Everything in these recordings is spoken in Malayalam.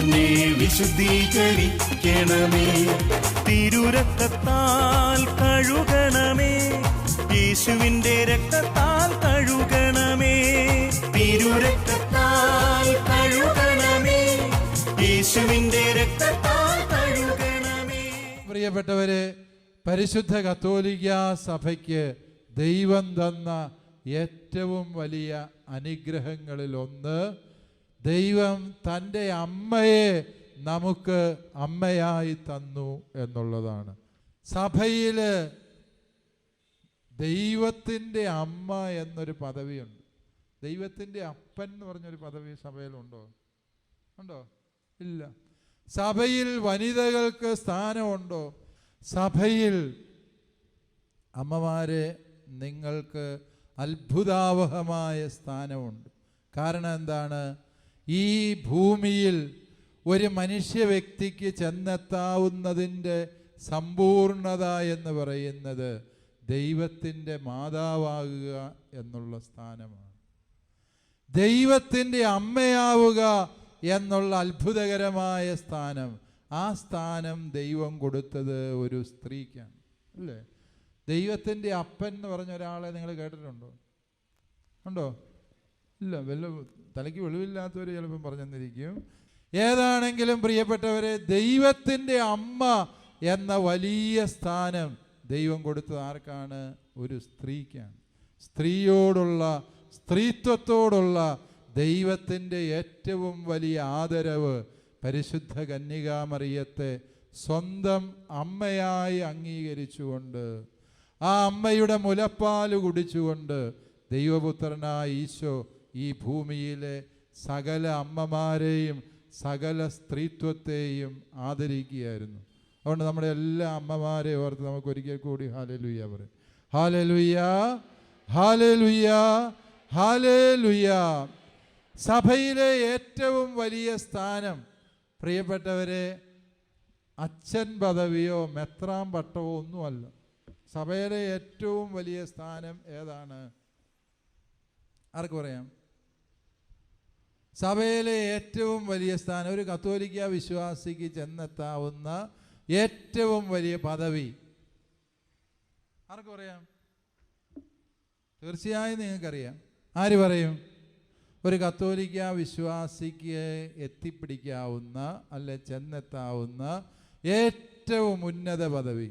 എന്നെ വിശുദ്ധീകരിക്കണമേ. തിരുരക്തത്താൽ കഴുകണമേ. യേശുവിന്റെ രക്തത്താൽ കഴുകണമേ. തിരുരക്തത്താൽ കഴുകണമേ. യേശുവിന്റെ രക്തത്താൽ കഴുകണമേ. പ്രിയപ്പെട്ടവരെ പരിശുദ്ധ കത്തോലിക്ക സഭയ്ക്ക് ദൈവം തന്ന ഏറ്റവും വലിയ അനുഗ്രഹങ്ങളിൽ ഒന്ന് ദൈവം തന്റെ അമ്മയെ നമുക്ക് അമ്മയായി തന്നു എന്നുള്ളതാണ്. സഭയിൽ ദൈവത്തിന്റെ അമ്മ എന്നൊരു പദവിയുണ്ട്. ദൈവത്തിന്റെ അപ്പൻ എന്ന് പറഞ്ഞൊരു പദവി സഭയിലുണ്ടോ? ഉണ്ടോ? ഇല്ല. സഭയിൽ വനിതകൾക്ക് സ്ഥാനമുണ്ടോ? സഭയിൽ അമ്മമാരെ നിങ്ങൾക്ക് അത്ഭുതാവഹമായ സ്ഥാനമുണ്ട്. കാരണം എന്താണ്? ഈ ഭൂമിയിൽ ഒരു മനുഷ്യ വ്യക്തിക്ക് ചെന്നെത്താവുന്നതിന്റെ സമ്പൂർണത എന്ന് പറയുന്നത് ദൈവത്തിന്റെ മാതാവാകുക എന്നുള്ള സ്ഥാനമാണ്. ദൈവത്തിന്റെ അമ്മയാവുക എന്നുള്ള അത്ഭുതകരമായ സ്ഥാനം. ആ സ്ഥാനം ദൈവം കൊടുത്തത് ഒരു സ്ത്രീക്കാണ്. അല്ലേ? ദൈവത്തിന്റെ അപ്പൻ എന്ന് പറഞ്ഞ ഒരാളെ നിങ്ങൾ കേട്ടിട്ടുണ്ടോ? ഉണ്ടോ? ഇല്ല വല്ല തലയ്ക്ക് വെളിവില്ലാത്തവർ ചിലപ്പം പറഞ്ഞെന്നിരിക്കും. ഏതാണെങ്കിലും പ്രിയപ്പെട്ടവരെ ദൈവത്തിന്റെ അമ്മ എന്ന വലിയ സ്ഥാനം ദൈവം കൊടുത്തത് ആർക്കാണ്? ഒരു സ്ത്രീക്കാണ്. സ്ത്രീയോടുള്ള സ്ത്രീത്വത്തോടുള്ള ദൈവത്തിന്റെ ഏറ്റവും വലിയ ആദരവ് പരിശുദ്ധ കന്യകാമറിയത്തെ സ്വന്തം അമ്മയായി അംഗീകരിച്ചുകൊണ്ട് ആ അമ്മയുടെ മുലപ്പാൽ കുടിച്ചുകൊണ്ട് ദൈവപുത്രനായ ഈശോ ഈ ഭൂമിയിലെ സകല അമ്മമാരെയും സകല സ്ത്രീത്വത്തെയും ആദരിക്കുകയായിരുന്നു. അതുകൊണ്ട് നമ്മുടെ എല്ലാ അമ്മമാരെ ഓർത്ത് നമുക്ക് ഒരിക്കൽ കൂടി ഹാലലുയ്യ പറയും. ഹാലലുയ്യ ഹാലലുയ്യ ഹാലലുയ്യ സഭയിലെ ഏറ്റവും വലിയ സ്ഥാനം പ്രിയപ്പെട്ടവരെ അച്ഛൻ പദവിയോ മെത്രാം പട്ടമോ ഒന്നുമല്ല. സഭയിലെ ഏറ്റവും വലിയ സ്ഥാനം ഏതാണ്? ആർക്ക് പറയാം? സഭയിലെ ഏറ്റവും വലിയ സ്ഥാനം ഒരു കത്തോലിക്ക വിശ്വാസിക്ക് ചെന്നെത്താവുന്ന ഏറ്റവും വലിയ പദവി. ആർക്ക് പറയാം? തീർച്ചയായും നിങ്ങൾക്കറിയാം. ആര് പറയും? ഒരു കത്തോലിക്ക വിശ്വാസിക്ക് എത്തിപ്പിടിക്കാവുന്ന അല്ലെ ചെന്നെത്താവുന്ന ഏറ്റവും ഉന്നത പദവി.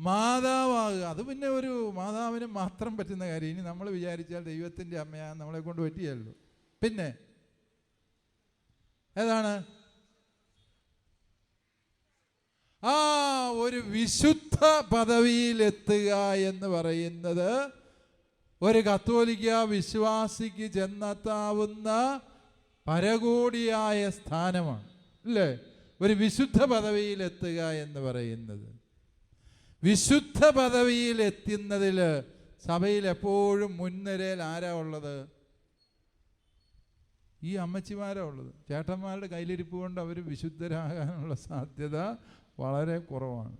മാതാവാകുക. അത് പിന്നെ ഒരു മാതാവിന് മാത്രം പറ്റുന്ന കാര്യം. ഇനി നമ്മൾ വിചാരിച്ചാൽ ദൈവത്തിന്റെ അമ്മയാ നമ്മളെ കൊണ്ട് പറ്റിയല്ലോ. പിന്നെ ഏതാണ്? ആ ഒരു വിശുദ്ധ പദവിയിലെത്തുക എന്ന് പറയുന്നത് ഒരു കത്തോലിക്ക വിശ്വാസിക്ക് ചെന്നെത്താവുന്ന പരകോടിയായ സ്ഥാനമാണ്. അല്ലേ? ഒരു വിശുദ്ധ പദവിയിലെത്തുക എന്ന് പറയുന്നത്. വിശുദ്ധ പദവിയിൽ എത്തുന്നതിൽ സഭയിൽ എപ്പോഴും മുൻനിരയിൽ ആരാ ഉള്ളത്? ഈ അമ്മച്ചിമാരാ ഉള്ളത്. ചേട്ടന്മാരുടെ കയ്യിലിരിപ്പ് കൊണ്ട് അവർ വിശുദ്ധരാകാനുള്ള സാധ്യത വളരെ കുറവാണ്.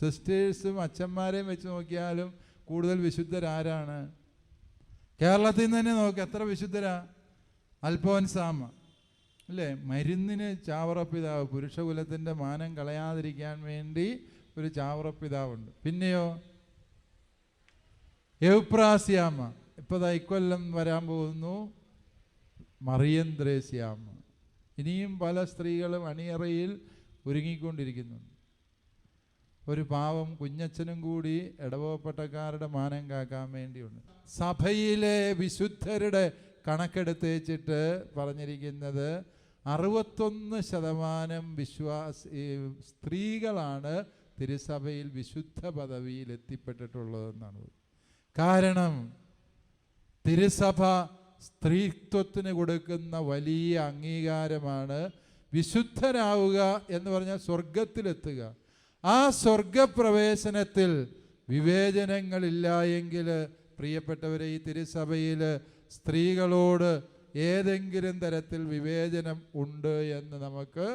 സിസ്റ്റേഴ്സും അച്ഛന്മാരെയും വെച്ച് നോക്കിയാലും കൂടുതൽ വിശുദ്ധരാരാണ്. കേരളത്തിൽ നിന്ന് തന്നെ നോക്ക് എത്ര വിശുദ്ധരാ? അൽഫോൻസാമ അല്ലേ? മരുന്നിന് ചാവറപ്പിതാവ് പുരുഷകുലത്തിന്റെ മാനം കളയാതിരിക്കാൻ വേണ്ടി ഒരു ചാവറപ്പിതാവുണ്ട് പിന്നെയോ? എവുപ്രാസ്യാമ്മ ഇപ്പോൾ ഇക്കൊല്ലം വരാൻ പോകുന്നു. മറിയന്ത്രേസ്യാമ. ഇനിയും പല സ്ത്രീകളും അണിയറയിൽ ഒരുങ്ങിക്കൊണ്ടിരിക്കുന്നുണ്ട് ഒരു പാവം കുഞ്ഞച്ഛനും കൂടി ഇടവപ്പെട്ടക്കാരുടെ മാനം കാക്കാൻ വേണ്ടിയുണ്ട്. സഭയിലെ വിശുദ്ധരുടെ കണക്കെടുത്ത് വെച്ചിട്ട് പറഞ്ഞിരിക്കുന്നത് അറുപത്തൊന്ന് ശതമാനം വിശ്വാസ സ്ത്രീകളാണ് തിരുസഭയിൽ വിശുദ്ധ പദവിയിൽ എത്തിപ്പെട്ടിട്ടുള്ളതെന്നാണ് കാരണം തിരുസഭ സ്ത്രീത്വത്തിന് കൊടുക്കുന്ന വലിയ അംഗീകാരമാണ് വിശുദ്ധരാവുക എന്ന് പറഞ്ഞാൽ സ്വർഗത്തിലെത്തുക. ആ സ്വർഗപ്രവേശനത്തിൽ വിവേചനങ്ങളില്ല എങ്കിൽ പ്രിയപ്പെട്ടവരെ ഈ തിരുസഭയിൽ സ്ത്രീകളോട് ഏതെങ്കിലും തരത്തിൽ വിവേചനം ഉണ്ട് എന്ന് നമുക്ക്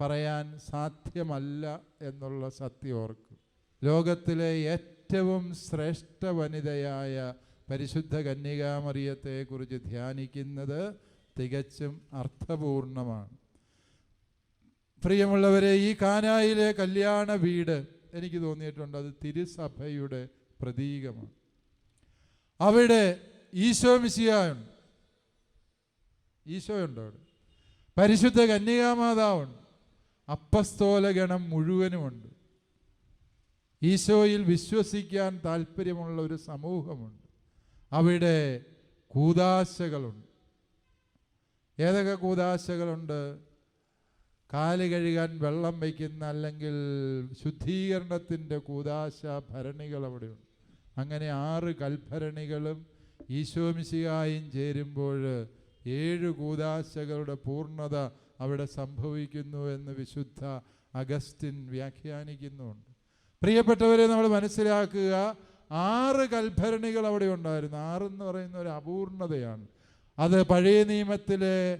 പറയാൻ സാധ്യമല്ല എന്നുള്ള സത്യം ഓർക്കും. ലോകത്തിലെ ഏറ്റവും ശ്രേഷ്ഠ വനിതയായ പരിശുദ്ധ കന്യകാമറിയത്തെക്കുറിച്ച് ധ്യാനിക്കുന്നത് തികച്ചും അർത്ഥപൂർണമാണ്. പ്രിയമുള്ളവരെ ഈ കാനായിലെ കല്യാണ വീട് എനിക്ക് തോന്നിയിട്ടുണ്ട്. അത് തിരുസഭയുടെ പ്രതീകമാണ്. അവിടെ ഈശോ മിശിയായുണ്ട് ഈശോയുണ്ട് അവിടെ. പരിശുദ്ധ കന്യകാമാതാവുണ്ട്. അപ്പസ്തോലഗണം മുഴുവനുമുണ്ട്. ഈശോയിൽ വിശ്വസിക്കാൻ താല്പര്യമുള്ള ഒരു സമൂഹമുണ്ട്. അവിടെ കൂതാശകളുണ്ട് ഏതൊക്കെ കൂതാശകളുണ്ട് കാൽ കഴുകാൻ വെള്ളം വയ്ക്കുന്ന അല്ലെങ്കിൽ ശുദ്ധീകരണത്തിന്റെ കൂതാശ ഭരണികൾ അവിടെയുണ്ട്. അങ്ങനെ ആറ് കൽഭരണികളും ഈശോമിശിയായും ചേരുമ്പോൾ ഏഴ് കൂതാശകളുടെ പൂർണത അവിടെ സംഭവിക്കുന്നു എന്ന് വിശുദ്ധ അഗസ്റ്റിൻ വ്യാഖ്യാനിക്കുന്നുണ്ട്. പ്രിയപ്പെട്ടവരെ നമ്മൾ മനസ്സിലാക്കുക ആറ് കൽഭരണികൾ അവിടെ ഉണ്ടായിരുന്നു. ആറെന്ന് പറയുന്ന ഒരു അപൂർണതയാണ്. അത് പഴയ നിയമത്തിലെ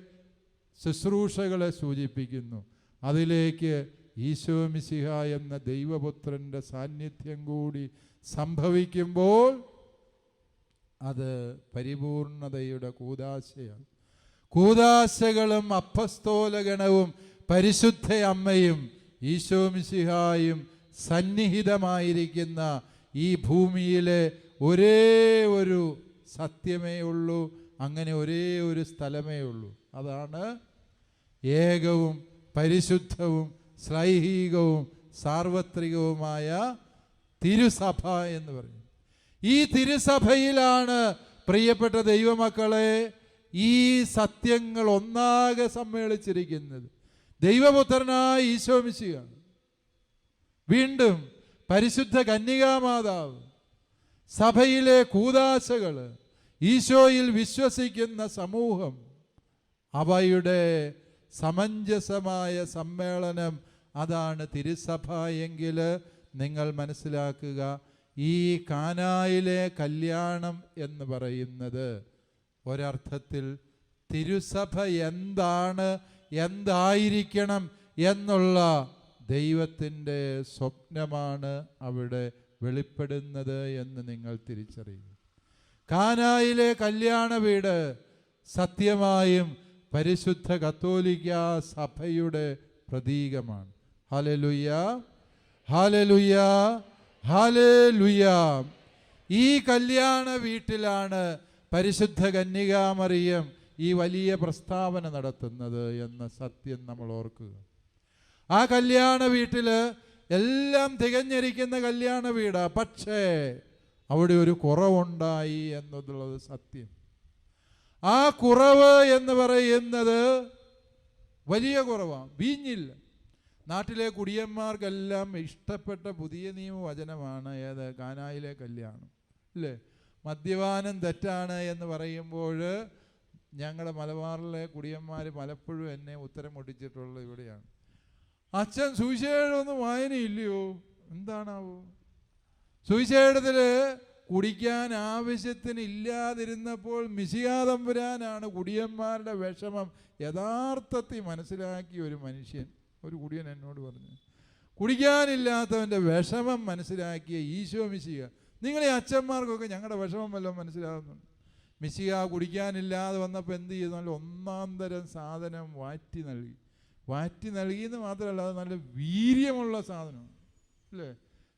ശുശ്രൂഷകളെ സൂചിപ്പിക്കുന്നു. അതിലേക്ക് ഈശോ മിശിഹ എന്ന ദൈവപുത്രന്റെ സാന്നിധ്യം കൂടി സംഭവിക്കുമ്പോൾ അത് പരിപൂർണതയുടെ കൂതാശയാണ്. കൂതാശകളും അപ്പസ്തോലഗണവും പരിശുദ്ധ അമ്മയും ഈശോ മിശിഹായും സന്നിഹിതമായിരിക്കുന്ന ഈ ഭൂമിയിലെ ഒരേ ഒരു സത്യമേ ഉള്ളൂ അങ്ങനെ ഒരേ ഒരു സ്ഥലമേ ഉള്ളൂ. അതാണ് ഏകവും പരിശുദ്ധവും ശ്ലൈഹികവും സാർവത്രികവുമായ തിരുസഭ എന്ന് പറയും ഈ തിരുസഭയിലാണ് പ്രിയപ്പെട്ട ദൈവമക്കളെ ഈ സത്യങ്ങൾ ഒന്നാകെ സമ്മേളിച്ചിരിക്കുന്നത് ദൈവപുത്രനായ ഈശോമിശിയാണ് വീണ്ടും പരിശുദ്ധ കന്യകാമാതാവ് സഭയിലെ കൂതാശകൾ ഈശോയിൽ വിശ്വസിക്കുന്ന സമൂഹം അവയുടെ സമഞ്ജസമായ സമ്മേളനം അതാണ് തിരുസഭ എങ്കിൽ നിങ്ങൾ മനസ്സിലാക്കുക ഈ കാനായിലെ കല്യാണം എന്ന് പറയുന്നത്. ഒരർത്ഥത്തിൽ തിരുസഭ എന്താണ് എന്തായിരിക്കണം എന്നുള്ള ദൈവത്തിന്റെ സ്വപ്നമാണ് അവിടെ വെളിപ്പെടുന്നത് എന്ന് നിങ്ങൾ തിരിച്ചറിയും കാനായിലെ കല്യാണ വീട് സത്യമായും പരിശുദ്ധ കത്തോലിക്ക സഭയുടെ പ്രതീകമാണ്. ഹലലുയ്യ ഹലലുയ്യ ഹലലുയ്യ ഈ കല്യാണ വീട്ടിലാണ് പരിശുദ്ധ കന്യകാമറിയം ഈ വലിയ പ്രസ്താവന നടത്തുന്നത് എന്ന സത്യം നമ്മൾ ഓർക്കുക. ആ കല്യാണ വീട്ടിൽ എല്ലാം തികഞ്ഞിരിക്കുന്ന കല്യാണ വീടാ. പക്ഷേ അവിടെ ഒരു കുറവുണ്ടായി എന്നുള്ളത് സത്യം. ആ കുറവ് എന്ന് പറയുന്നത് വലിയ കുറവാണ് വീഞ്ഞില്ല. നാട്ടിലെ കുടിയന്മാർക്കെല്ലാം ഇഷ്ടപ്പെട്ട പുതിയ നിയമവചനമാണ് ഏത്? കാനായിലെ കല്യാണം. അല്ലേ മദ്യപാനം തെറ്റാണ് എന്ന് പറയുമ്പോൾ ഞങ്ങളുടെ മലബാറിലെ കുടിയന്മാർ പലപ്പോഴും എന്നെ ഉത്തരം പൊട്ടിച്ചിട്ടുള്ളത് ഇവിടെയാണ്. അച്ഛൻ സുവിശേഷമൊന്നും വായനയില്ലയോ? എന്താണാവോ? സുവിശേഷത്തിൽ കുടിക്കാൻ ആവശ്യത്തിന് ഇല്ലാതിരുന്നപ്പോൾ മിശികാതമ്പുരാനാണ് കുടിയന്മാരുടെ വിഷമം യഥാർത്ഥത്തിൽ മനസ്സിലാക്കിയ ഒരു മനുഷ്യൻ. ഒരു കുടിയൻ എന്നോട് പറഞ്ഞു കുടിക്കാനില്ലാത്തവന്റെ വിഷമം മനസ്സിലാക്കിയ ഈശോ മിശിക നിങ്ങളെ അച്ഛന്മാർക്കൊക്കെ ഞങ്ങളുടെ വിഷമം വല്ലതും മനസ്സിലാകുന്നുണ്ട് മിശിക കുടിക്കാനില്ലാതെ വന്നപ്പോൾ എന്ത് ചെയ്തു? നല്ല ഒന്നാം തരം സാധനം വാറ്റി നൽകി. വാറ്റി നൽകിയെന്ന് മാത്രമല്ല അത് നല്ല വീര്യമുള്ള സാധനമാണ് അല്ലേ?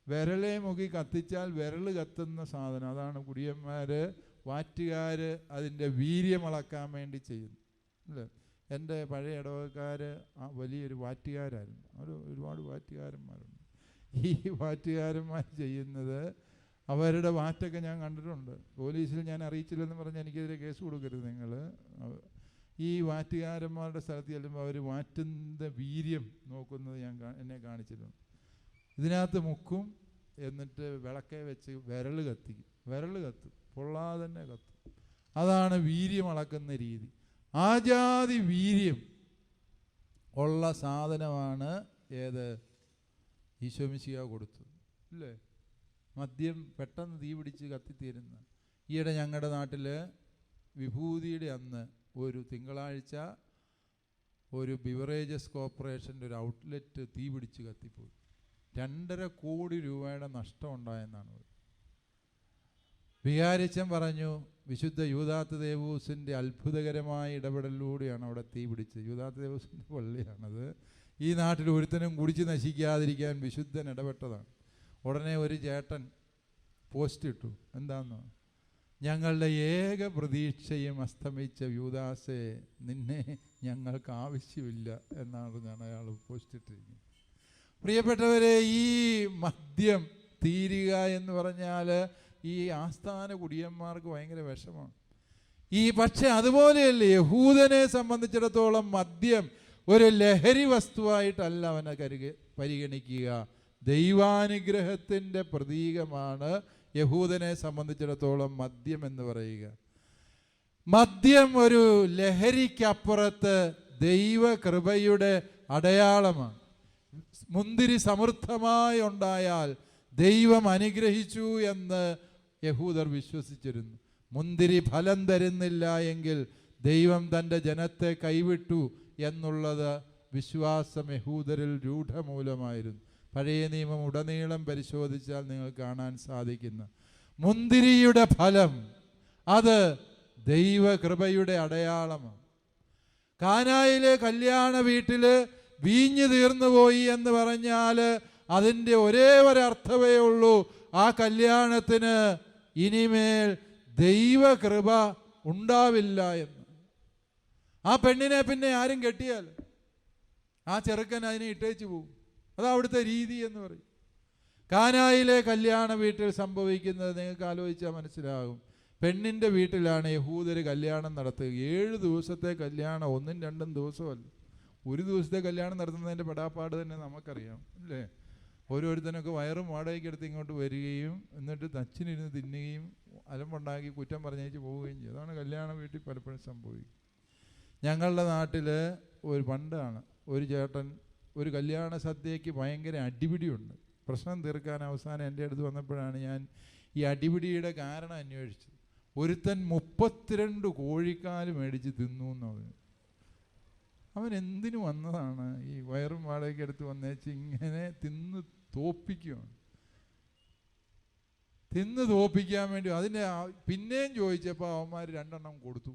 വിരലെ മുക്കി കത്തിച്ചാൽ വിരൽ കത്തുന്ന സാധനം. അതാണ് കുടിയന്മാർ വാറ്റുകാർ അതിന്റെ വീര്യം അളക്കാൻ വേണ്ടി ചെയ്യുന്നു അല്ലേ? എന്റെ പഴയ ഇടവക്കാർ വലിയൊരു വാറ്റുകാരായിരുന്നു. അവർ ഒരുപാട് വാറ്റുകാരന്മാരുണ്ട്. ഈ വാറ്റുകാരന്മാർ ചെയ്യുന്നത് അവരുടെ വാറ്റൊക്കെ ഞാൻ കണ്ടിട്ടുണ്ട്. പോലീസിൽ ഞാൻ അറിയിച്ചില്ലെന്ന് പറഞ്ഞ് എനിക്കെതിരെ കേസ് കൊടുക്കരുത് നിങ്ങൾ. ഈ വാറ്റുകാരന്മാരുടെ സ്ഥലത്ത് ചെല്ലുമ്പോൾ അവർ വാറ്റുന്ന വീര്യം നോക്കുന്നത് ഞാൻ എന്നെ കാണിച്ചിട്ടുണ്ട്. ഇതിനകത്ത് മുക്കും എന്നിട്ട് വിളക്കെ വെച്ച് വിരൽ കത്തിക്കും വിരൽ കത്തും. പൊള്ളാതെ തന്നെ കത്തും. അതാണ് വീര്യം അളക്കുന്ന രീതി. ആജാതി വീര്യം ഉള്ള സാധനമാണ് ഏത്? ഈശോമിശിക കൊടുത്തത്. ഇല്ലേ? മദ്യം പെട്ടെന്ന് തീ പിടിച്ച് കത്തിത്തീരുന്ന. ഈയിടെ ഞങ്ങളുടെ നാട്ടിൽ വിഭൂതിയുടെ അന്ന് ഒരു തിങ്കളാഴ്ച ഒരു ബിവറേജസ് കോർപ്പറേഷന്റെ ഒരു ഔട്ട്ലെറ്റ് തീ പിടിച്ച് കത്തിപ്പോയി. രണ്ടര കോടി രൂപയുടെ നഷ്ടം ഉണ്ടായെന്നാണ്. വികാരിച്ചൻ പറഞ്ഞു വിശുദ്ധ യൂദാത്ത് ദേവൂസിന്റെ അത്ഭുതകരമായ ഇടപെടലിലൂടെയാണ് അവിടെ തീ പിടിച്ചത്. യൂദാത്ത് ദേവൂസിന്റെ പള്ളിയാണത്. ഈ നാട്ടിൽ ഒരുത്തനും കുടിച്ച് നശിക്കാതിരിക്കാൻ വിശുദ്ധൻ ഇടപെട്ടതാണ്. ഉടനെ ഒരു ചേട്ടൻ പോസ്റ്റ് ഇട്ടു. എന്താന്ന്? ഞങ്ങളുടെ ഏക പ്രതീക്ഷയും അസ്തമിച്ച യൂദാസെ നിന്നെ ഞങ്ങൾക്ക് ആവശ്യമില്ല എന്നാണ് ഞാൻ അയാൾ പോസ്റ്റ് ഇട്ടിരിക്കുന്നത്. പ്രിയപ്പെട്ടവരെ ഈ മദ്യം തീരുക എന്ന് പറഞ്ഞാൽ ഈ ആസ്ഥാന കുടിയന്മാർക്ക് ഭയങ്കര വിഷമമാണ്. ഈ പക്ഷെ അതുപോലെയല്ല യഹൂദനെ സംബന്ധിച്ചിടത്തോളം മദ്യം ഒരു ലഹരി വസ്തുവായിട്ടല്ല അവനെ കരുക പരിഗണിക്കുക. ദൈവാനുഗ്രഹത്തിന്റെ പ്രതീകമാണ് യഹൂദനെ സംബന്ധിച്ചിടത്തോളം മദ്യം എന്ന് പറയുക. മദ്യം ഒരു ലഹരിക്കപ്പുറത്ത് ദൈവകൃപയുടെ അടയാളമാണ്. മുന്തിരി സമൃദ്ധമായി ഉണ്ടായാൽ ദൈവം അനുഗ്രഹിച്ചു എന്ന് യഹൂദർ വിശ്വസിച്ചിരുന്നു. മുന്തിരി ഫലം തരുന്നില്ല എങ്കിൽ ദൈവം തന്റെ ജനത്തെ കൈവിട്ടു എന്നുള്ളത് വിശ്വാസം യഹൂദരിൽ രൂഢമൂലമായിരുന്നു. പഴയ നിയമം ഉടനീളം പരിശോധിച്ചാൽ നിങ്ങൾ കാണാൻ സാധിക്കുന്നു. മുന്തിരിയുടെ ഫലം അത് ദൈവകൃപയുടെ അടയാളമാണ്. കാനായിലെ കല്യാണ വീട്ടിൽ വീഞ്ഞു തീർന്നുപോയി എന്ന് പറഞ്ഞാൽ അതിന്റെ ഒരേ ഒരർത്ഥമേ ഉള്ളൂ. ആ കല്യാണത്തിന് ഇനിമേൽ ദൈവകൃപ ഉണ്ടാവില്ല എന്ന്. ആ പെണ്ണിനെ പിന്നെ ആരും കെട്ടിയാൽ ആ ചെറുക്കൻ അതിനെ ഇട്ടേച്ചു പോകും അതാ അവിടുത്തെ രീതി എന്ന് പറയും. കാനായിലെ കല്യാണ വീട്ടിൽ സംഭവിക്കുന്നത് നിങ്ങൾക്ക് ആലോചിച്ചാൽ മനസ്സിലാകും. പെണ്ണിന്റെ വീട്ടിലാണ് യഹൂദർ കല്യാണം നടത്തുക. ഏഴ് ദിവസത്തെ കല്യാണം ഒന്നും രണ്ടും ദിവസമല്ല. ഒരു ദിവസത്തെ കല്യാണം നടത്തുന്നതിന്റെ പെടാപ്പാട് തന്നെ നമുക്കറിയാം അല്ലേ? ഓരോരുത്തനൊക്കെ വയറും വാടകയ്ക്ക് എടുത്ത് ഇങ്ങോട്ട് വരികയും എന്നിട്ട് തച്ചിനിരുന്ന് തിന്നുകയും അലമ്പുണ്ടാക്കി കുറ്റം പറഞ്ഞേച്ച് പോവുകയും ചെയ്യും. അതാണ് കല്യാണ വീട്ടിൽ പലപ്പോഴും സംഭവിക്കും. ഞങ്ങളുടെ നാട്ടിൽ ഒരു പണ്ടാണ് ഒരു ചേട്ടൻ ഒരു കല്യാണ സദ്യയ്ക്ക് ഭയങ്കര അടിപിടിയുണ്ട്. പ്രശ്നം തീർക്കാൻ അവസാനം എന്റെ അടുത്ത് വന്നപ്പോഴാണ് ഞാൻ ഈ അടിപിടിയുടെ കാരണം അന്വേഷിച്ചത്. ഒരുത്തൻ മുപ്പത്തിരണ്ട് കോഴിക്കാൽ മേടിച്ച് തിന്നു എന്ന് പറഞ്ഞു അവൻ എന്തിനു വന്നതാണ് ഈ വയറും വാടകയ്ക്ക് എടുത്ത് വന്നേച്ച് ഇങ്ങനെ തിന്ന് തോപ്പിക്കുകയാണ് തിന്ന് തോപ്പിക്കാൻ വേണ്ടി അതിന്റെ പിന്നെയും ചോദിച്ചപ്പോൾ അവന്മാർ രണ്ടെണ്ണം കൊടുത്തു.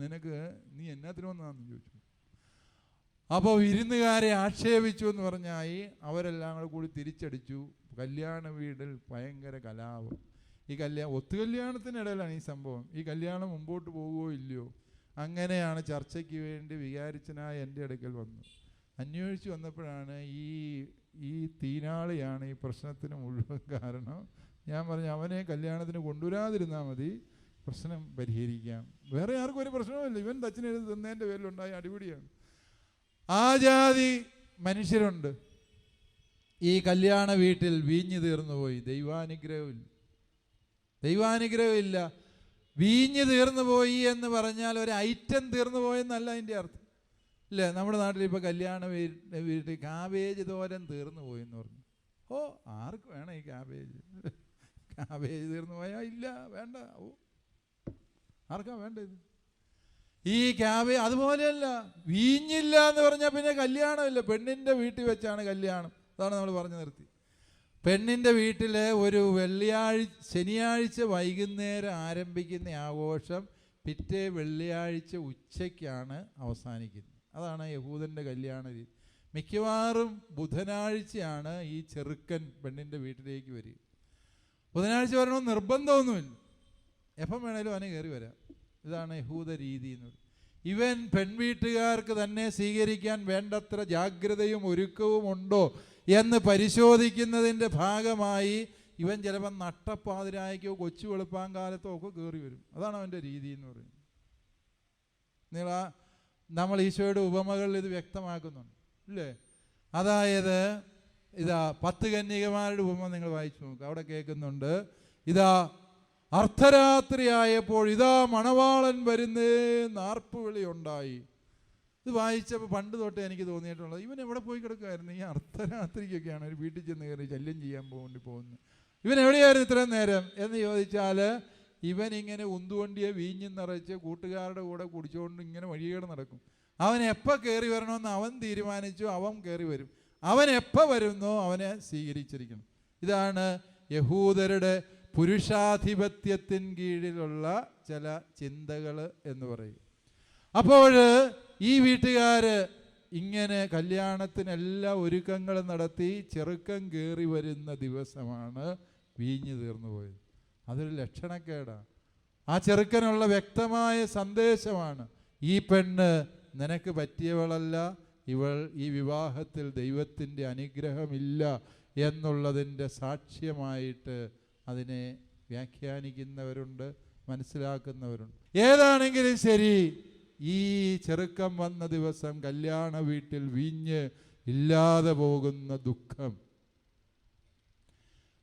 നിനക്ക് നീ എന്നാത്തിനു വന്നതാണെന്ന് ചോദിച്ചു. അപ്പോൾ വിരുന്നുകാരെ ആക്ഷേപിച്ചു എന്ന് പറഞ്ഞായി അവരെല്ലാം കൂടെ കൂടി തിരിച്ചടിച്ചു. കല്യാണ വീടിൽ ഭയങ്കര കലാപം. ഈ കല്യാണം ഒത്തുകല്യാണത്തിനിടയിലാണ് ഈ സംഭവം. ഈ കല്യാണം മുമ്പോട്ട് പോവുകയോ ഇല്ലയോ? അങ്ങനെയാണ് ചർച്ചയ്ക്ക് വേണ്ടി വികാരിച്ചനായ എന്റെ അടുക്കൽ വന്നു. അന്വേഷിച്ച് വന്നപ്പോഴാണ് ഈ ഈ തീനാളിയാണ് ഈ പ്രശ്നത്തിന് മുഴുവൻ കാരണം. ഞാൻ പറഞ്ഞു അവനെ കല്യാണത്തിന് കൊണ്ടുവരാതിരുന്നാൽ മതി. പ്രശ്നം പരിഹരിക്കാം. വേറെ ആർക്കും ഒരു പ്രശ്നവുമില്ല. ഇവൻ തച്ചിനെഴുതി തിന്നതിന്റെ പേരിലുണ്ടായ അടിപിടിയാണ്. ആ ജാതി മനുഷ്യരുണ്ട്. ഈ കല്യാണ വീട്ടിൽ വീഞ്ഞു തീർന്നു പോയി. ദൈവാനുഗ്രഹമില്ല. ദൈവാനുഗ്രഹമില്ല. വീഞ്ഞു തീർന്നു പോയി എന്ന് പറഞ്ഞാൽ ഒരു ഐറ്റം തീർന്നു പോയെന്നല്ല അതിന്റെ അർത്ഥം. ഇല്ലേ? നമ്മുടെ നാട്ടിൽ ഇപ്പോൾ കല്യാണ വീട്ടിൽ കാബേജ് തോരൻ തീർന്നു പോയി എന്ന് പറഞ്ഞു. ഓ ആർക്ക് വേണം ഈ കാബേജ്? കാബേജ് തീർന്നു പോയാൽ ഇല്ല വേണ്ട. ഓ ആർക്കാ വേണ്ടത്? ഈ ക്യാബ് അതുപോലെയല്ല വീഞ്ഞില്ല എന്ന് പറഞ്ഞാൽ പിന്നെ കല്യാണമില്ല. പെണ്ണിന്റെ വീട്ടിൽ വെച്ചാണ് കല്യാണം. അതാണ് നമ്മൾ പറഞ്ഞു നിർത്തി. പെണ്ണിന്റെ വീട്ടിൽ ഒരു വെള്ളിയാഴ്ച ശനിയാഴ്ച വൈകുന്നേരം ആരംഭിക്കുന്ന ആഘോഷം പിറ്റേ വെള്ളിയാഴ്ച ഉച്ചയ്ക്കാണ് അവസാനിക്കുന്നത്. അതാണ് യഹൂദന്റെ കല്യാണ രീതി. മിക്കവാറും ബുധനാഴ്ചയാണ് ഈ ചെറുക്കൻ പെണ്ണിന്റെ വീട്ടിലേക്ക് വരിക. ബുധനാഴ്ച വരണമെന്ന് നിർബന്ധമൊന്നുമില്ല. എപ്പം വേണേലും അവന് കയറി വരാം. ഇതാണ് യഹൂദ രീതി എന്ന് ഇവൻ പെൺവീട്ടുകാർക്ക് തന്നെ സ്വീകരിക്കാൻ വേണ്ടത്ര ജാഗ്രതയും ഒരുക്കവും ഉണ്ടോ എന്ന് പരിശോധിക്കുന്നതിന്റെ ഭാഗമായി ഇവൻ ചിലപ്പോൾ നട്ടപ്പാതിരായ്ക്കോ കൊച്ചു വെളുപ്പാൻ കാലത്തോ ഒക്കെ കയറി വരും. അതാണ് അവന്റെ രീതി എന്ന് പറയുന്നത്. നിങ്ങൾ ആ നമ്മൾ ഈശോയുടെ ഉപമകളിൽ ഇത് വ്യക്തമാക്കുന്നുണ്ട്. ഇല്ലേ? അതായത് ഇതാ പത്ത് കന്യകമാരുടെ ഉപമ നിങ്ങൾ വായിച്ചു നോക്കുക അവിടെ കേൾക്കുന്നുണ്ട്. ഇതാ അർദ്ധരാത്രിയായപ്പോൾ ഇതാ മണവാളൻ വരുന്നേ നാർപ്പുവിളി ഉണ്ടായി. ഇത് വായിച്ചപ്പോൾ പണ്ട് തൊട്ടേ എനിക്ക് തോന്നിയിട്ടുള്ളത് ഇവൻ എവിടെ പോയി കിടക്കുമായിരുന്നു ഈ അർദ്ധരാത്രിക്കൊക്കെയാണ് ഒരു വീട്ടിൽ ചെന്ന് കയറി ശല്യം ചെയ്യാൻ പോകേണ്ടി പോകുന്നത്. ഇവൻ എവിടെയായിരുന്നു ഇത്രയും നേരം? എന്ന് ചോദിച്ചാൽ ഇവൻ ഇങ്ങനെ ഉന്തുവണ്ടിയെ വീഞ്ഞു നിറച്ച് കൂട്ടുകാരുടെ കൂടെ കുടിച്ചുകൊണ്ട് ഇങ്ങനെ വഴികേട് നടക്കും. അവൻ എപ്പോൾ കയറി വരണമെന്ന് അവൻ തീരുമാനിച്ചു അവൻ കയറി വരും. അവൻ എപ്പോൾ വരുന്നോ അവനെ സ്വീകരിച്ചിരിക്കണം. ഇതാണ് യഹൂദരുടെ പുരുഷാധിപത്യത്തിൻ കീഴിലുള്ള ചില ചിന്തകൾ എന്ന് പറയും. അപ്പോൾ ഈ വീട്ടുകാർ ഇങ്ങനെ കല്യാണത്തിനെല്ലാ ഒരുക്കങ്ങൾ നടത്തി ചെറുക്കം കയറി വരുന്ന ദിവസമാണ് വീഞ്ഞു തീർന്നു പോയത്. അതൊരു ലക്ഷണക്കേടാണ് ആ ചെറുക്കനുള്ള വ്യക്തമായ സന്ദേശമാണ് ഈ പെണ്ണ് നിനക്ക് പറ്റിയവളല്ല ഇവൾ ഈ വിവാഹത്തിൽ ദൈവത്തിന്റെ അനുഗ്രഹമില്ല എന്നുള്ളതിന്റെ സാക്ഷ്യമായിട്ട് അതിനെ വ്യാഖ്യാനിക്കുന്നവരുണ്ട് മനസ്സിലാക്കുന്നവരുണ്ട്. ഏതാണെങ്കിലും ശരി ഈ ചെറുക്കം വന്ന ദിവസം കല്യാണ വീട്ടിൽ വീഞ്ഞ് ഇല്ലാതെ പോകുന്ന ദുഃഖം.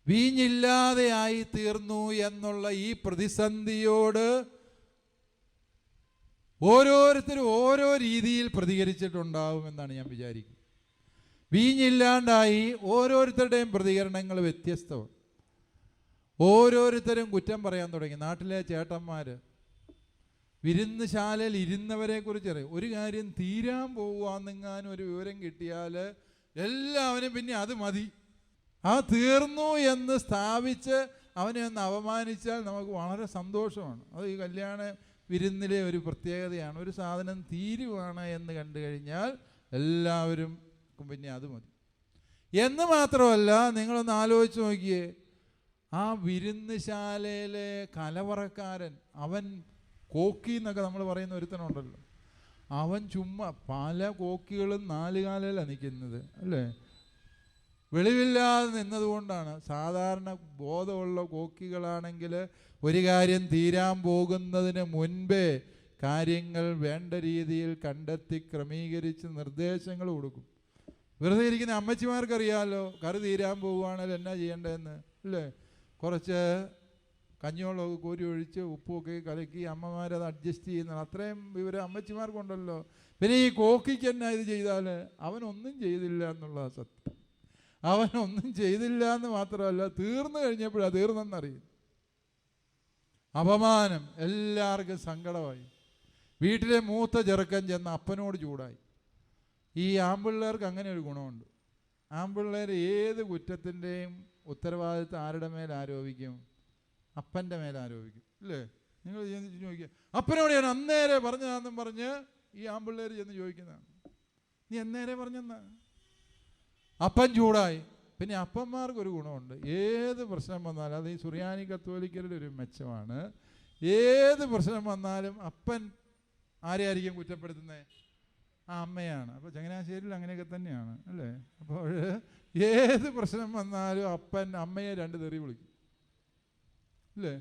വീഞ്ഞില്ലാതെയായി തീർന്നു എന്നുള്ള ഈ പ്രതിസന്ധിയോട് ഓരോരുത്തരും ഓരോ രീതിയിൽ പ്രതികരിച്ചിട്ടുണ്ടാവും എന്നാണ് ഞാൻ വിചാരിക്കുന്നത്. വീഞ്ഞില്ലാണ്ടായി ഓരോരുത്തരുടെയും പ്രതികരണങ്ങൾ വ്യത്യസ്തമാണ്. ഓരോരുത്തരും കുറ്റം പറയാൻ തുടങ്ങി. നാട്ടിലെ ചേട്ടന്മാർ വിരുന്നുശാലയിൽ ഇരുന്നവരെ കുറിച്ച് അറിയാം. ഒരു കാര്യം തീരാൻ പോവാന്നെങ്ങാനും ഒരു വിവരം കിട്ടിയാൽ എല്ലാവരും പിന്നെ അത് മതി. ആ തീർന്നു എന്ന് സ്ഥാപിച്ച് അവനെ ഒന്ന് അപമാനിച്ചാൽ നമുക്ക് വളരെ സന്തോഷമാണ്. അത് ഈ കല്യാണ വിരുന്നിലെ ഒരു പ്രത്യേകതയാണ്. ഒരു സാധനം തീരുവാണ് എന്ന് കണ്ടു കഴിഞ്ഞാൽ എല്ലാവരും പിന്നെ അത് മതി. എന്ന് മാത്രമല്ല നിങ്ങളൊന്ന് ആലോചിച്ച് നോക്കിയേ. ആ വിരുന്നുശാലയിലെ കലവറക്കാരൻ അവൻ കോക്കി എന്നൊക്കെ നമ്മൾ പറയുന്ന ഒരുത്തനുണ്ടല്ലോ. അവൻ ചുമ്മാ പല കോക്കികളും നാലുകാലയിലാണ് നിൽക്കുന്നത് അല്ലേ? വെളിവില്ലാതെ നിന്നതുകൊണ്ടാണ്. സാധാരണ ബോധമുള്ള കോക്കികളാണെങ്കിൽ ഒരു കാര്യം തീരാൻ പോകുന്നതിന് മുൻപേ കാര്യങ്ങൾ വേണ്ട രീതിയിൽ കണ്ടെത്തി ക്രമീകരിച്ച് നിർദ്ദേശങ്ങൾ കൊടുക്കും. വെറുതെ ഇരിക്കുന്ന അമ്മച്ചിമാർക്കറിയാമല്ലോ കറി തീരാൻ പോവുകയാണെങ്കിൽ എന്നാ ചെയ്യേണ്ടതെന്ന് അല്ലേ? കുറച്ച് കഞ്ഞിവെള്ളമൊക്കെ കോരി ഒഴിച്ച് ഉപ്പുമൊക്കെ കലക്കി അമ്മമാരത് അഡ്ജസ്റ്റ് ചെയ്യുന്നത് അത്രയും വിവരം അമ്മച്ചിമാർക്കുണ്ടല്ലോ. പിന്നെ ഈ കോക്കിക്ക് എന്നാ ഇത് ചെയ്താൽ അവനൊന്നും ചെയ്തില്ല എന്നുള്ള സത്യം. അവനൊന്നും ചെയ്തില്ല എന്ന് മാത്രമല്ല തീർന്നു കഴിഞ്ഞപ്പോഴാണ് തീർന്നെന്നറിയും. അപമാനം എല്ലാവർക്കും സങ്കടമായി. വീട്ടിലെ മൂത്ത ചെറുക്കൻ ചെന്ന് അപ്പനോട് ചൂടായി. ഈ ആമ്പിള്ളേർക്ക് അങ്ങനെ ഒരു ഗുണമുണ്ട്. ആമ്പിള്ളേർ ഏത് കുറ്റത്തിന്റെയും ഉത്തരവാദിത്വം ആരുടെ മേൽ ആരോപിക്കും? അപ്പന്റെ മേൽ ആരോപിക്കും. ഇല്ലേ? നിങ്ങൾ ചെന്ന് ചോദിക്കുക അപ്പനോട് ഞാൻ അന്നേരെ പറഞ്ഞതാണെന്നും പറഞ്ഞ് ഈ ആമ്പിള്ളേർ ചെന്ന് ചോദിക്കുന്നതാണ് നീ അന്നേരെ പറഞ്ഞെന്നാ? അപ്പൻ ചൂടായി. പിന്നെ അപ്പന്മാർക്കൊരു ഗുണമുണ്ട്. ഏത് പ്രശ്നം വന്നാലും അത് ഈ സുറിയാനി കത്തോലിക്കരുടെ ഒരു മെച്ചമാണ്. ഏത് പ്രശ്നം വന്നാലും അപ്പൻ ആരെയായിരിക്കും കുറ്റപ്പെടുത്തുന്നത് ആ അമ്മയാണ്. അപ്പോൾ ചങ്ങനാശ്ശേരിയിൽ അങ്ങനെയൊക്കെ തന്നെയാണ് അല്ലേ? അപ്പോൾ ഏത് പ്രശ്നം വന്നാലും അപ്പൻ അമ്മയെ രണ്ട് തെറി വിളിക്കും അല്ലേ?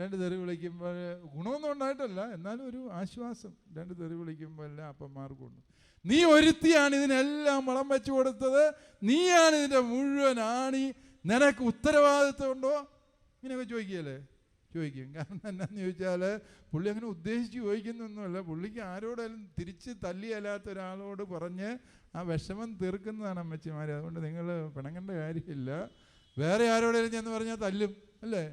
രണ്ട് തെറി വിളിക്കുമ്പോൾ ഗുണമൊന്നും ഉണ്ടായിട്ടല്ല എന്നാലും ഒരു ആശ്വാസം. രണ്ട് തെറി വിളിക്കുമ്പോൾ എല്ലാം അപ്പന്മാർക്കുണ്ട് നീ ഒരുത്തിയാണ് ഇതിനെല്ലാം വളം വെച്ചു കൊടുത്തത്. നീയാണ് ഇതിന്റെ മുഴുവൻ ആണി. നിനക്ക് ഉത്തരവാദിത്വം ഉണ്ടോ? ഇങ്ങനെയൊക്കെ ചോദിക്കുകയല്ലേ? ചോദിക്കും. കാരണം എന്നാന്ന് ചോദിച്ചാൽ പുള്ളി അങ്ങനെ ഉദ്ദേശിച്ച് ചോദിക്കുന്നൊന്നുമല്ല. പുള്ളിക്ക് ആരോടായാലും തിരിച്ച് തല്ലിയല്ലാത്ത ഒരാളോട് പറഞ്ഞ് ആ വിഷമം തീർക്കുന്നതാണ് അമ്മച്ചിമാർ അതുകൊണ്ട് നിങ്ങൾ പിണങ്ങേണ്ട കാര്യമില്ല. വേറെ ആരോടെങ്കിലും ചെന്ന് പറഞ്ഞാൽ തല്ലും അല്ലേ?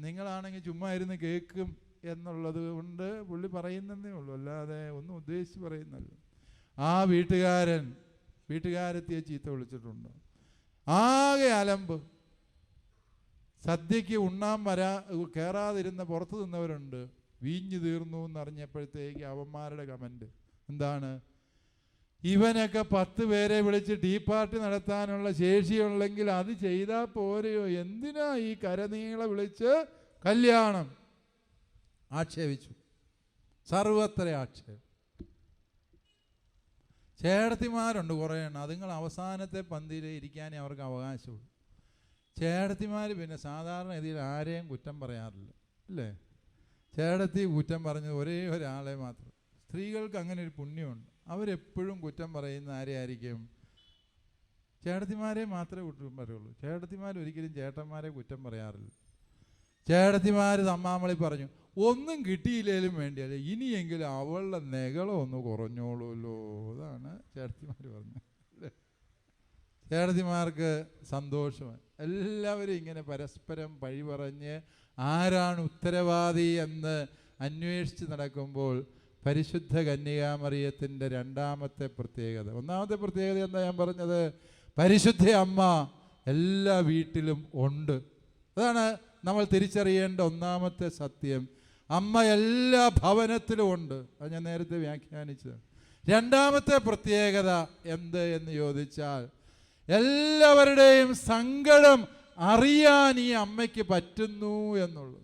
നിങ്ങളാണെങ്കിൽ ചുമ്മാ ഇരുന്ന് കേൾക്കും എന്നുള്ളത് കൊണ്ട് പുള്ളി പറയുന്നതേ ഉള്ളൂ. അല്ലാതെ ഒന്നും ഉദ്ദേശിച്ച് പറയുന്നല്ല ആ വീട്ടുകാരൻ വീട്ടുകാരെത്തിയെ ചീത്ത വിളിച്ചിട്ടുണ്ട്? ആകെ അലമ്പ്. സദ്യക്ക് ഉണ്ണാൻ വരാ കയറാതിരുന്ന പുറത്തു നിന്നവരുണ്ട്. വീഞ്ഞു തീർന്നു എന്നറിഞ്ഞപ്പോഴത്തേക്ക് അവന്മാരുടെ കമന്റ്. എന്താണ്? ഇവനൊക്കെ പത്ത് പേരെ വിളിച്ച് ടീ പാർട്ടി നടത്താനുള്ള ശേഷിയുണ്ടെങ്കിൽ അത് ചെയ്താൽ പോരെയോ? എന്തിനാ ഈ കരനീള വിളിച്ച് കല്യാണം? ആക്ഷേപിച്ചു. സർവത്ര ആക്ഷേപം. ചേടത്തിമാരുണ്ട് കുറേ എണ്ണം. അതുങ്ങൾ അവസാനത്തെ പന്തിയിൽ ഇരിക്കാനേ അവർക്ക് അവകാശമുള്ളൂ. ചേടത്തിമാർ പിന്നെ സാധാരണ രീതിയിൽ ആരെയും കുറ്റം പറയാറില്ല അല്ലേ? ചേടത്തി കുറ്റം പറഞ്ഞത് ഒരേ ഒരാളെ മാത്രം. സ്ത്രീകൾക്ക് അങ്ങനെ ഒരു പുണ്യമുണ്ട്. അവരെപ്പോഴും കുറ്റം പറയുന്ന ആരെയായിരിക്കും? ചേടത്തിമാരെ മാത്രമേ കുറ്റം പറയുള്ളൂ. ചേട്ടത്തിമാർ ഒരിക്കലും ചേട്ടന്മാരെ കുറ്റം പറയാറില്ല. ചേടത്തിമാർ തമ്മാമളി പറഞ്ഞു ഒന്നും കിട്ടിയില്ലേലും വേണ്ടിയല്ല ഇനിയെങ്കിലും അവളുടെ നെകളൊന്ന് കുറഞ്ഞോളൂല്ലോ അതാണ് ചേട്ടത്തിമാർ പറഞ്ഞത്. ചേട്ടത്തിമാർക്ക് സന്തോഷമാണ്. എല്ലാവരും ഇങ്ങനെ പരസ്പരം പഴി പറഞ്ഞ് ആരാണ് ഉത്തരവാദി എന്ന് അന്വേഷിച്ച് നടക്കുമ്പോൾ പരിശുദ്ധ കന്യകാമറിയത്തിന്റെ രണ്ടാമത്തെ പ്രത്യേകത. ഒന്നാമത്തെ പ്രത്യേകത എന്താ ഞാൻ പറഞ്ഞത്? പരിശുദ്ധ അമ്മ എല്ലാ വീട്ടിലും ഉണ്ട്. അതാണ് നമ്മൾ തിരിച്ചറിയേണ്ട ഒന്നാമത്തെ സത്യം. അമ്മ എല്ലാ ഭവനത്തിലും ഉണ്ട്. അത് ഞാൻ നേരത്തെ വ്യാഖ്യാനിച്ചത് രണ്ടാമത്തെ പ്രത്യേകത എന്ത് എന്ന് ചോദിച്ചാൽ എല്ലാവരുടെയും സങ്കടം അറിയാൻ ഈ അമ്മയ്ക്ക് പറ്റുന്നു എന്നുള്ളത്.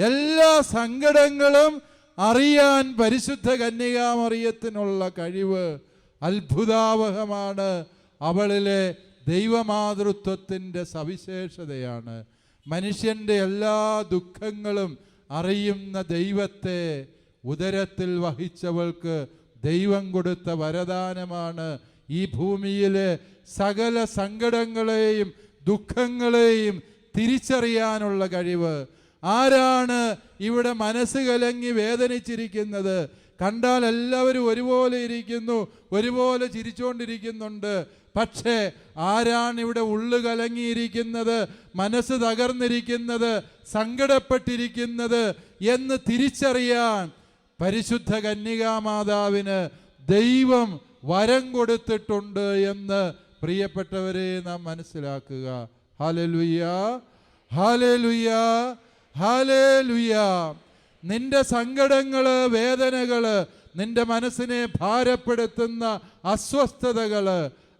എല്ലാ സങ്കടങ്ങളും അറിയാൻ പരിശുദ്ധ കന്യകാമറിയത്തിനുള്ള കഴിവ് അത്ഭുതാവഹമാണ്. അവളിലെ ദൈവമാതൃത്വത്തിന്റെ സവിശേഷതയാണ്. മനുഷ്യന്റെ എല്ലാ ദുഃഖങ്ങളും അറിയുന്ന ദൈവത്തെ ഉദരത്തിൽ വഹിച്ചവൾക്ക് ദൈവം കൊടുത്ത വരദാനമാണ്. ഈ ഭൂമിയിലെ സകല സങ്കടങ്ങളെയും ദുഃഖങ്ങളെയും തിരിച്ചറിയാനുള്ള കഴിവ്. ആരാണ് ഇവിടെ മനസ്സ് കലങ്ങി വേദനിച്ചിരിക്കുന്നത്? കണ്ടാൽ എല്ലാവരും ഒരുപോലെ ഇരിക്കുന്നു ഒരുപോലെ ചിരിച്ചുകൊണ്ടിരിക്കുന്നുണ്ട് പക്ഷേ ആരാണ് ഇവിടെ ഉള്ളു കലങ്ങിയിരിക്കുന്നത്? മനസ്സ് തകർന്നിരിക്കുന്നത് സങ്കടപ്പെട്ടിരിക്കുന്നത് എന്ന് തിരിച്ചറിയാൻ പരിശുദ്ധ കന്യകാമാതാവിന് ദൈവം വരം കൊടുത്തിട്ടുണ്ട് എന്ന് പ്രിയപ്പെട്ടവരെ നാം മനസ്സിലാക്കുക. ഹാലലുയ്യ ഹാലേലുയ്യ ഹാലേലുയ്യ നിന്റെ സങ്കടങ്ങൾ വേദനകൾ നിന്റെ മനസ്സിനെ ഭാരപ്പെടുത്തുന്ന അസ്വസ്ഥതകൾ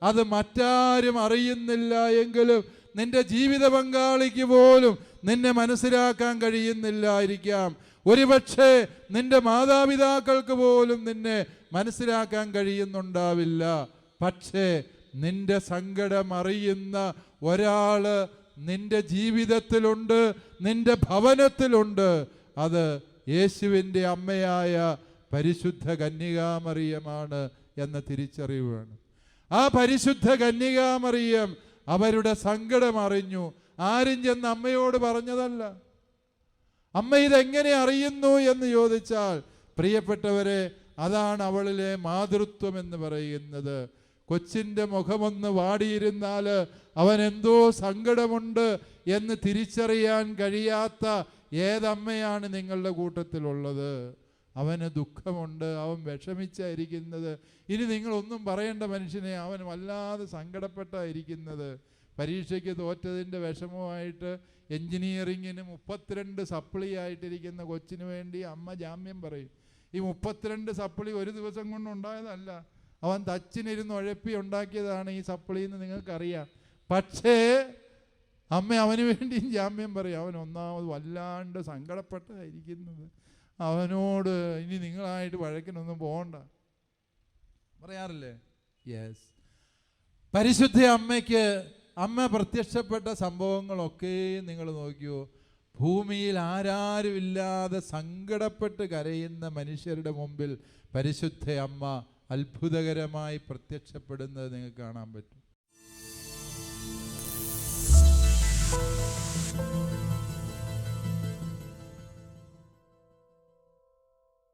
അത് മറ്റാരും അറിയുന്നില്ല എങ്കിലും നിന്റെ ജീവിത പങ്കാളിക്ക് പോലും നിന്നെ മനസ്സിലാക്കാൻ കഴിയുന്നില്ലായിരിക്കാം. ഒരുപക്ഷെ നിന്റെ മാതാപിതാക്കൾക്ക് പോലും നിന്നെ മനസ്സിലാക്കാൻ കഴിയുന്നുണ്ടാവില്ല. പക്ഷേ നിന്റെ സങ്കടം അറിയുന്ന ഒരാൾ നിന്റെ ജീവിതത്തിലുണ്ട് നിന്റെ ഭവനത്തിലുണ്ട്. അത് യേശുവിന്റെ അമ്മയായ പരിശുദ്ധ കന്യകാമറിയമാണ് എന്ന തിരിച്ചറിവാണ്. വേണം ആ പരിശുദ്ധ കന്യകാമറിയം അവരുടെ സങ്കടം അറിഞ്ഞു ആരും ചെന്ന് അമ്മയോട് പറഞ്ഞതല്ല. അമ്മ ഇതെങ്ങനെ അറിയുന്നു എന്ന് ചോദിച്ചാൽ പ്രിയപ്പെട്ടവരെ അതാണ് അവളിലെ മാതൃത്വം എന്ന് പറയുന്നത്. കൊച്ചിന്റെ മുഖമൊന്ന് വാടിയിരുന്നാൽ അവൻ എന്തോ സങ്കടമുണ്ട് എന്ന് തിരിച്ചറിയാൻ കഴിയാത്ത ഏതമ്മയാണ് നിങ്ങളുടെ കൂട്ടത്തിലുള്ളത്? അവന് ദുഃഖമുണ്ട് അവൻ വിഷമിച്ചായിരിക്കുന്നത്. ഇനി നിങ്ങളൊന്നും പറയേണ്ട മനുഷ്യനെ അവൻ വല്ലാതെ സങ്കടപ്പെട്ടായിരിക്കുന്നത്. പരീക്ഷയ്ക്ക് തോറ്റതിന്റെ വിഷമമായിട്ട് എൻജിനീയറിങ്ങിന് മുപ്പത്തിരണ്ട് സപ്ലി ആയിട്ടിരിക്കുന്ന കൊച്ചിന് വേണ്ടി അമ്മ ജാമ്യം പറയും. ഈ മുപ്പത്തിരണ്ട് സപ്ലി ഒരു ദിവസം കൊണ്ടുണ്ടായതല്ല അവൻ തച്ചിനിരുന്ന് ഉഴപ്പി ഉണ്ടാക്കിയതാണ് ഈ സപ്ലി എന്ന് നിങ്ങൾക്കറിയാം. പക്ഷേ അമ്മ അവന് വേണ്ടിയും ജാമ്യം പറയും. അവൻ ഒന്നാമത് വല്ലാണ്ട് സങ്കടപ്പെട്ടായിരിക്കുന്നത് അവനോട് ഇനി നിങ്ങളായിട്ട് വഴക്കിനൊന്നും പോകണ്ട. പറയാറില്ലേ? യെസ് പരിശുദ്ധ അമ്മയ്ക്ക് അമ്മ പ്രത്യക്ഷപ്പെട്ട സംഭവങ്ങളൊക്കെ നിങ്ങൾ നോക്കിയോ? ഭൂമിയിൽ ആരാരുമില്ലാതെ സങ്കടപ്പെട്ട് കരയുന്ന മനുഷ്യരുടെ മുമ്പിൽ പരിശുദ്ധ അമ്മ അത്ഭുതകരമായി പ്രത്യക്ഷപ്പെടുന്നത് നിങ്ങൾക്ക് കാണാൻ പറ്റും.